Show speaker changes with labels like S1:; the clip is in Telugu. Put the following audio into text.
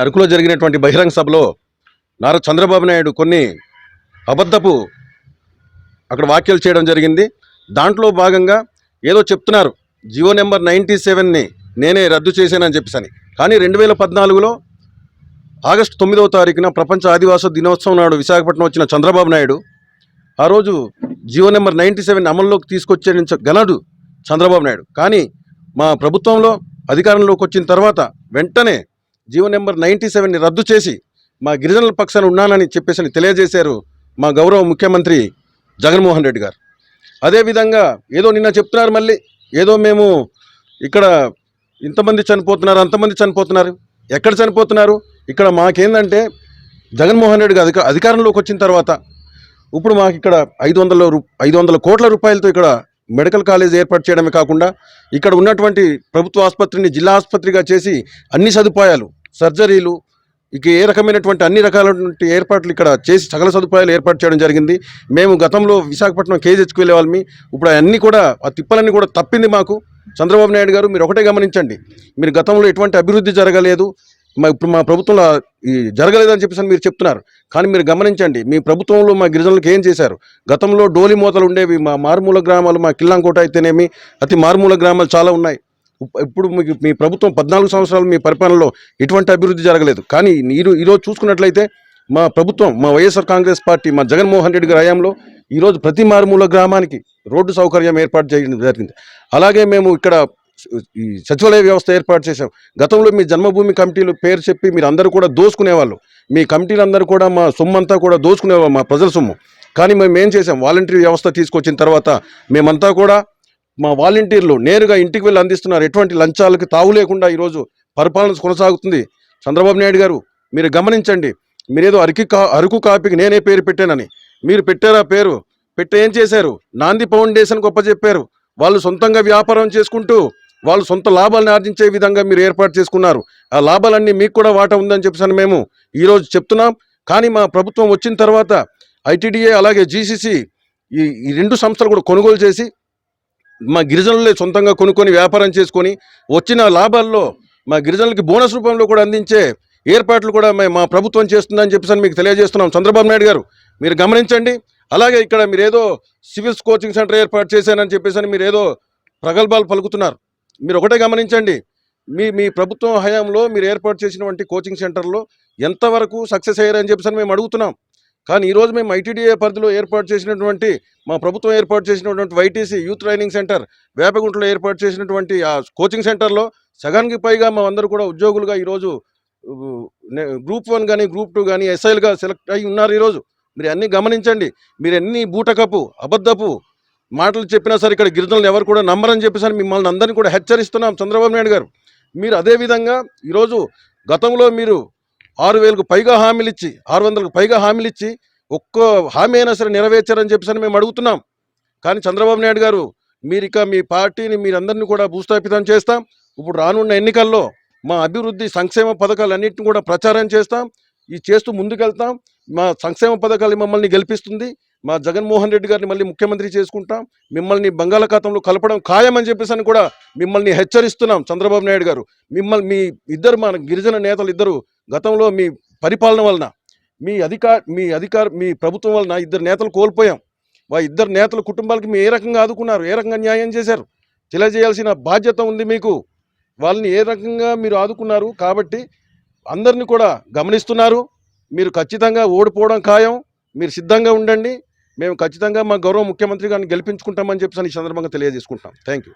S1: అరకులో జరిగినటువంటి బహిరంగ సభలో నారా చంద్రబాబు నాయుడు కొన్ని అబద్ధపు అక్కడ వ్యాఖ్యలు చేయడం జరిగింది. దాంట్లో భాగంగా ఏదో చెప్తున్నారు. జియో నెంబర్ నైంటీ సెవెన్ని నేనే రద్దు చేశానని చెప్పేసని. కానీ రెండు వేల పద్నాలుగులో ఆగస్టు తొమ్మిదవ తారీఖున ప్రపంచ ఆదివాస దినోత్సవం నాడు విశాఖపట్నం వచ్చిన చంద్రబాబు నాయుడు ఆ రోజు జియో నెంబర్ నైంటీ సెవెన్ అమల్లోకి తీసుకొచ్చే గలడు చంద్రబాబు నాయుడు. కానీ మా ప్రభుత్వంలో అధికారంలోకి వచ్చిన తర్వాత వెంటనే జీవో నెంబర్ నైంటీ సెవెన్ని రద్దు చేసి మా గిరిజనుల పక్షాన ఉన్నానని చెప్పేసి తెలియజేశారు మా గౌరవ ముఖ్యమంత్రి జగన్మోహన్ రెడ్డి గారు. అదేవిధంగా ఏదో నిన్న చెప్తున్నారు మళ్ళీ ఏదో మేము ఇక్కడ ఇంతమంది చనిపోతున్నారు అంతమంది చనిపోతున్నారు. ఎక్కడ చనిపోతున్నారు? ఇక్కడ మాకేందంటే జగన్మోహన్ రెడ్డి గారు అధిక అధికారంలోకి వచ్చిన తర్వాత ఇప్పుడు మాకు ఇక్కడ ఐదు వందల రూ ఐదు వందల కోట్ల రూపాయలతో ఇక్కడ మెడికల్ కాలేజ్ ఏర్పాటు చేయడమే కాకుండా ఇక్కడ ఉన్నటువంటి ప్రభుత్వ ఆసుపత్రిని జిల్లా ఆసుపత్రిగా చేసి అన్ని సదుపాయాలు సర్జరీలు ఇక ఏ రకమైనటువంటి అన్ని రకాలైనటువంటి ఏర్పాట్లు ఇక్కడ చేసి సకల సదుపాయాలు ఏర్పాటు చేయడం జరిగింది. మేము గతంలో విశాఖపట్నం కేజెచ్కి వెళ్ళే వాళ్ళమి. ఇప్పుడు అన్నీ కూడా ఆ తిప్పలన్నీ కూడా తప్పింది మాకు. చంద్రబాబు నాయుడు గారు మీరు ఒకటే గమనించండి. మీరు గతంలో ఎటువంటి అభివృద్ధి జరగలేదు. మా ఇప్పుడు మా ప్రభుత్వంలో ఈ జరగలేదని చెప్పేసి మీరు చెప్తున్నారు. కానీ మీరు గమనించండి మీ ప్రభుత్వంలో మా గిరిజనులకు ఏం చేశారు? గతంలో డోలి మూతలు ఉండేవి మా మారుమూల గ్రామాలు మా కిల్లాంకోట అయితేనేమి అతి మారుమూల గ్రామాలు చాలా ఉన్నాయి. ఇప్పుడు మీకు మీ ప్రభుత్వం పద్నాలుగు సంవత్సరాలు మీ పరిపాలనలో ఎటువంటి అభివృద్ధి జరగలేదు. కానీ మీరు ఈరోజు చూసుకున్నట్లయితే మా ప్రభుత్వం మా వైఎస్ఆర్ కాంగ్రెస్ పార్టీ మా జగన్మోహన్ రెడ్డి గారి హయాంలో ఈరోజు ప్రతి మారుమూల గ్రామానికి రోడ్డు సౌకర్యం ఏర్పాటు చేయడం జరిగింది. అలాగే మేము ఇక్కడ సచివాలయ వ్యవస్థ ఏర్పాటు చేశాం. గతంలో మీ జన్మభూమి కమిటీలు పేరు చెప్పి మీరు అందరూ కూడా దోసుకునేవాళ్ళు. మీ కమిటీలు అందరూ కూడా మా సొమ్ము అంతా కూడా దోసుకునేవాళ్ళు మా ప్రజల సొమ్ము. కానీ మేము ఏం చేసాం వాలంటీర్ వ్యవస్థ తీసుకొచ్చిన తర్వాత మేమంతా కూడా మా వాలంటీర్లు నేరుగా ఇంటికి వెళ్ళి అందిస్తున్నారు. ఎటువంటి లంచాలకు తావు లేకుండా ఈరోజు పరిపాలన కొనసాగుతుంది. చంద్రబాబు నాయుడు గారు మీరు గమనించండి. మీరేదో అరికి కా అరకు కాపీకి నేనే పేరు పెట్టానని. మీరు పెట్టారా పేరు? పెట్టి ఏం చేశారు? నాంది ఫౌండేషన్ గొప్ప చెప్పారు. వాళ్ళు సొంతంగా వ్యాపారం చేసుకుంటూ వాళ్ళు సొంత లాభాలను ఆర్జించే విధంగా మీరు ఏర్పాటు చేసుకున్నారు. ఆ లాభాలన్నీ మీకు కూడా వాటా ఉందని చెప్పేసి మేము. ఈరోజు చెప్తున్నాం. కానీ మా ప్రభుత్వం వచ్చిన తర్వాత ఐటీడీఏ అలాగే జీసీసీ ఈ ఈ రెండు సంస్థలు కూడా కొనుగోలు చేసి మా గిరిజనులే సొంతంగా కొనుక్కొని వ్యాపారం చేసుకొని వచ్చిన లాభాల్లో మా గిరిజనులకి బోనస్ రూపంలో కూడా అందించే ఏర్పాట్లు కూడా మే- మా ప్రభుత్వం చేస్తుందని చెప్పేసి మీకు తెలియజేస్తున్నాం. చంద్రబాబు నాయుడు గారు మీరు గమనించండి. అలాగే ఇక్కడ మీరు ఏదో సివిల్స్ కోచింగ్ సెంటర్ ఏర్పాటు చేశానని చెప్పేసి మీరు ఏదో ప్రగల్భాలు పలుకుతున్నారు. మీరు ఒకటే గమనించండి. మీ మీ ప్రభుత్వం హయాంలో మీరు ఏర్పాటు చేసినటువంటి కోచింగ్ సెంటర్లో ఎంతవరకు సక్సెస్ అయ్యారని చెప్పేసి మేము అడుగుతున్నాం. కానీ ఈరోజు మేము ఐటీడీఏ పరిధిలో ఏర్పాటు చేసినటువంటి మా ప్రభుత్వం ఏర్పాటు చేసినటువంటి వైటీసీ యూత్ ట్రైనింగ్ సెంటర్ వేపగుంటలో ఏర్పాటు చేసినటువంటి ఆ కోచింగ్ సెంటర్లో సగానికి పైగా మా అందరూ కూడా ఉద్యోగులుగా ఈరోజు గ్రూప్ వన్ కానీ గ్రూప్ టూ కానీ ఎస్ఐలుగా సెలెక్ట్ అయి ఉన్నారు ఈరోజు మీరు అన్నీ గమనించండి. మీరు ఎన్ని బూటకపు అబద్ధపు మాటలు చెప్పినా సరే ఇక్కడ గిరిజనులు ఎవరు కూడా నమ్మరని చెప్పేసి మిమ్మల్ని అందరినీ కూడా హెచ్చరిస్తున్నాం చంద్రబాబు నాయుడు గారు. మీరు అదేవిధంగా ఈరోజు గతంలో మీరు ఆరు వేలకు పైగా హామీలు ఇచ్చి ఆరు వందలకు పైగా హామీలు ఇచ్చి ఒక్క హామీ అయినా సరే నెరవేర్చారని చెప్పేసి మేము అడుగుతున్నాం. కానీ చంద్రబాబు నాయుడు గారు మీరు ఇక మీ పార్టీని మీరందరినీ కూడా భూస్థాపితం చేస్తాం. ఇప్పుడు రానున్న ఎన్నికల్లో మా అభివృద్ధి సంక్షేమ పథకాలన్నింటిని కూడా ప్రచారం చేస్తాం. ఈ చేస్తూ ముందుకెళ్తాం. మా సంక్షేమ పథకాలు మమ్మల్ని గెలిపిస్తుంది. మా జగన్మోహన్ రెడ్డి గారిని మళ్ళీ ముఖ్యమంత్రి చేసుకుంటాం మిమ్మల్ని బంగాళాఖాతంలో కలపడం ఖాయమని చెప్పేసి అని కూడా మిమ్మల్ని హెచ్చరిస్తున్నాం చంద్రబాబు నాయుడు గారు. మిమ్మల్ని మీ ఇద్దరు మన గిరిజన నేతలు ఇద్దరు గతంలో మీ పరిపాలన వలన మీ అధికార మీ అధికార మీ ప్రభుత్వం వలన ఇద్దరు నేతలు కోల్పోయాం. వా ఇద్దరు నేతల కుటుంబాలకి మీరు ఏ రకంగా ఆదుకున్నారు ఏ రకంగా న్యాయం చేశారు? తెలియజేయాల్సిన బాధ్యత ఉంది మీకు. వాళ్ళని ఏ రకంగా మీరు ఆదుకున్నారు కాబట్టి అందరిని కూడా గమనిస్తున్నారు. మీరు ఖచ్చితంగా ఓడిపోవడం ఖాయం. మీరు సిద్ధంగా ఉండండి. మేము ఖచ్చితంగా మా గౌరవ ముఖ్యమంత్రి గారిని గెలిపించుకుంటామని చెప్పేసి ఈ సందర్భంగా తెలియజేసుకుంటాం థ్యాంక్ యూ